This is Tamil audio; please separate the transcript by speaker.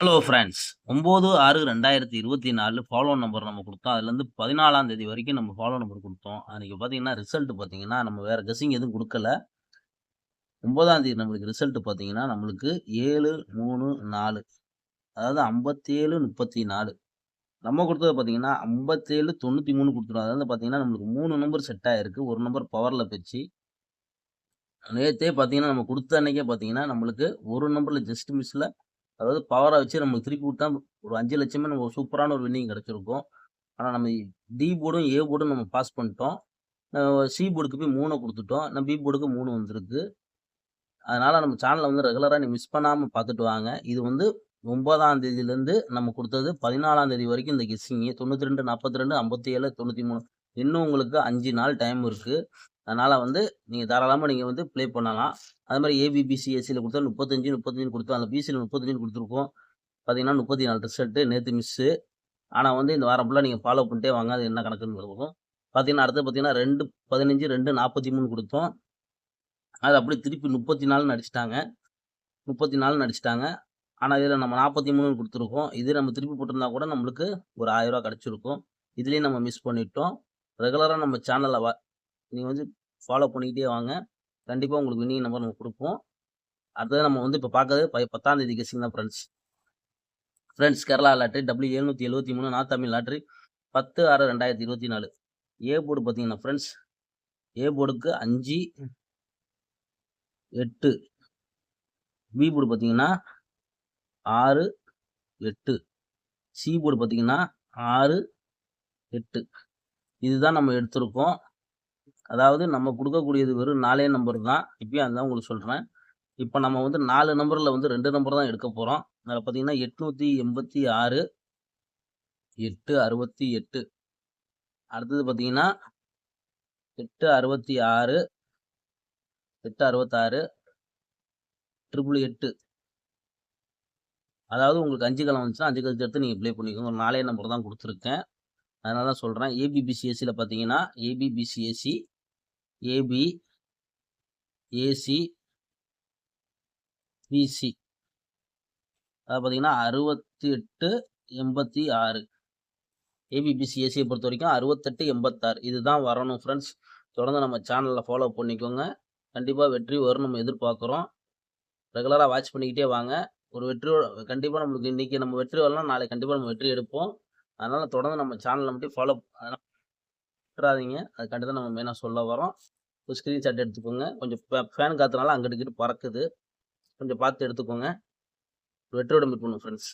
Speaker 1: ஹலோ ஃப்ரெண்ட்ஸ் ஒம்பது ஆறு ரெண்டாயிரத்தி இருபத்தி நாலு ஃபாலோ நம்பர் நம்ம கொடுத்தோம். அதுலேருந்து பதினாலாம் தேதி வரைக்கும் நம்ம ஃபாலோ நம்பர் கொடுத்தோம். அன்றைக்கி பார்த்தீங்கன்னா ரிசல்ட் பார்த்தீங்கன்னா நம்ம வேறு கெஸிங் எதுவும் கொடுக்கல. ஒம்பதாம் தேதி நம்மளுக்கு ரிசல்ட் பார்த்தீங்கன்னா நம்மளுக்கு ஏழு மூணு நாலு. அதாவது ஐம்பத்தேழு முப்பத்தி நாலு நம்ம கொடுத்தது பார்த்தீங்கன்னா ஐம்பத்தேழு தொண்ணூற்றி மூணு கொடுத்துருவோம் அதாவது பார்த்தீங்கன்னா நம்மளுக்கு மூணு நம்பர் செட் ஆகிருக்கு ஒரு நம்பர் பவரில் பெச்சு. நேற்றே பார்த்தீங்கன்னா நம்ம கொடுத்த அன்னைக்கே பார்த்தீங்கன்னா நம்மளுக்கு ஒரு நம்பரில் ஜஸ்ட் மிஸ்ஸில் அதாவது பவரை வச்சு நமக்கு திருப்பி விட்டா ஒரு அஞ்சு லட்சமே நம்ம சூப்பரான ஒரு வின்னிங் கிடச்சிருக்கும். ஆனால் நம்ம டி போர்டும் ஏ போர்டும் நம்ம பாஸ் பண்ணிட்டோம். சி போர்டுக்கு போய் மூணை கொடுத்துட்டோம். நம்ம பி போர்டுக்கு மூணு வந்திருக்கு. அதனால் நம்ம சேனலை வந்து ரெகுலராக நீ மிஸ் பண்ணாமல் பார்த்துட்டு வாங்க. இது வந்து ஒன்பதாம் தேதியிலேருந்து நம்ம கொடுத்தது பதினாலாம் தேதி வரைக்கும் இந்த கெஸ்ஸிங்கு தொண்ணூற்றி ரெண்டு நாற்பத்தி ரெண்டு ஐம்பத்தி ஏழு தொண்ணூற்றி மூணு. இன்னும் உங்களுக்கு அஞ்சு நாள் டைம் இருக்குது அதனால் வந்து நீங்கள் தாராளமாக நீங்கள் வந்து ப்ளே பண்ணலாம். அது மாதிரி ஏபிபிசி எஸ்சியில் கொடுத்தா முப்பத்தஞ்சு முப்பத்தஞ்சு கொடுத்தோம். அந்த பிசியில் முப்பத்தஞ்சு கொடுத்துருக்கோம். பார்த்தீங்கன்னா முப்பத்தி நாலு ரிசல்ட்டு நேற்று மிஸ்ஸு ஆனால் வந்து இந்த வாரம் ஃபுல்லாக நீங்கள் ஃபாலோ பண்ணிட்டே வாங்க. அது என்ன கணக்குன்னு கொடுக்கும் பார்த்தீங்கன்னா அடுத்து பார்த்தீங்கன்னா ரெண்டு பதினஞ்சு ரெண்டு நாற்பத்தி மூணு கொடுத்தோம். அது அப்படி திருப்பி முப்பத்தி நாலு நடிச்சிட்டாங்க முப்பத்தி நாலு நடிச்சிட்டாங்க ஆனால் இதில் நம்ம நாற்பத்தி மூணு கொடுத்துருக்கோம். இது நம்ம திருப்பி போட்டிருந்தா கூட நம்மளுக்கு ஒரு ஆயிரரூவா கிடச்சிருக்கும். இதுலேயும் நம்ம மிஸ் பண்ணிட்டோம். ரெகுலராக நம்ம சேனலில் நீங்கள் வந்து ஃபாலோ பண்ணிக்கிட்டே வாங்க. கண்டிப்பாக உங்களுக்கு வின்னிங் நம்பர் நம்ம கொடுப்போம். அடுத்தது நம்ம வந்து இப்போ பார்க்கறது ப பத்தாம் தேதி கெஸிங் தான் friends friends Kerala lottery W எழுநூற்றி எழுபத்தி மூணு நார்த் தமிழ் லாட்ரி பத்து ஆறு ரெண்டாயிரத்தி இருபத்தி நாலு. ஏ போர்டு பார்த்தீங்கன்னா ஃப்ரெண்ட்ஸ் ஏ போர்டுக்கு அஞ்சு எட்டு. பி போர்டு பார்த்தீங்கன்னா ஆறு எட்டு. சி போர்டு பார்த்தீங்கன்னா ஆறு எட்டு. இதுதான் நம்ம எடுத்திருக்கோம். அதாவது நம்ம கொடுக்கக்கூடியது வெறும் நாலே நம்பர் தான். இப்பயும் அதுதான் உங்களுக்கு சொல்கிறேன் இப்போ நம்ம வந்து நாலு நம்பரில் வந்து ரெண்டு நம்பர் தான் எடுக்க போகிறோம் அதில் பார்த்தீங்கன்னா எட்நூற்றி எண்பத்தி ஆறு எட்டு அறுபத்தி எட்டு. அடுத்தது பார்த்தீங்கன்னா எட்டு அறுபத்தி ஆறு எட்டு அறுபத்தாறு ட்ரிபிள் எட்டு. அதாவது உங்களுக்கு அஞ்சு காலம் வந்துச்சுன்னா அஞ்சு கலத்து எடுத்து நீங்கள் ப்ளே பண்ணிக்கோங்க. ஒரு நாலே நம்பர் தான் கொடுத்துருக்கேன். அதனால தான் சொல்கிறேன் ஏபிபிசிஎஸ்சியில் பார்த்தீங்கன்னா ஏபிபிசிஎஸ்சி ஏபி ஏசி பிசி அது பார்த்தீங்கன்னா அறுபத்தி எட்டு எண்பத்தி ஆறு. ஏபிபிசி ஏசியை பொறுத்த வரைக்கும் அறுபத்தெட்டு எண்பத்தாறு. இதுதான் வரணும் ஃப்ரெண்ட்ஸ் தொடர்ந்து நம்ம சேனலில் ஃபாலோ பண்ணிக்கோங்க. கண்டிப்பாக வெற்றி வரும் நம்ம எதிர்பார்க்குறோம். ரெகுலராக வாட்ச் பண்ணிக்கிட்டே வாங்க. ஒரு வெற்றியோட கண்டிப்பாக நம்மளுக்கு இன்றைக்கி நம்ம வெற்றி வரலாம் நாளைக்கு கண்டிப்பாக நம்ம வெற்றி எடுப்போம். அதனால் தொடர்ந்து நம்ம சேனலை மட்டும் ஃபாலோ விட்டுறாதீங்க அதுக்காண்டி தான் நம்ம மெயினாக சொல்ல வரோம் ஒரு ஸ்க்ரீன்ஷாட் எடுத்துக்கோங்க. கொஞ்சம் ஃபேன் காற்றுனால அங்கிட்டு பறக்குது. கொஞ்சம் பார்த்து எடுத்துக்கோங்க. வெற்றியோட மீட் பண்ணும் ஃப்ரெண்ட்ஸ்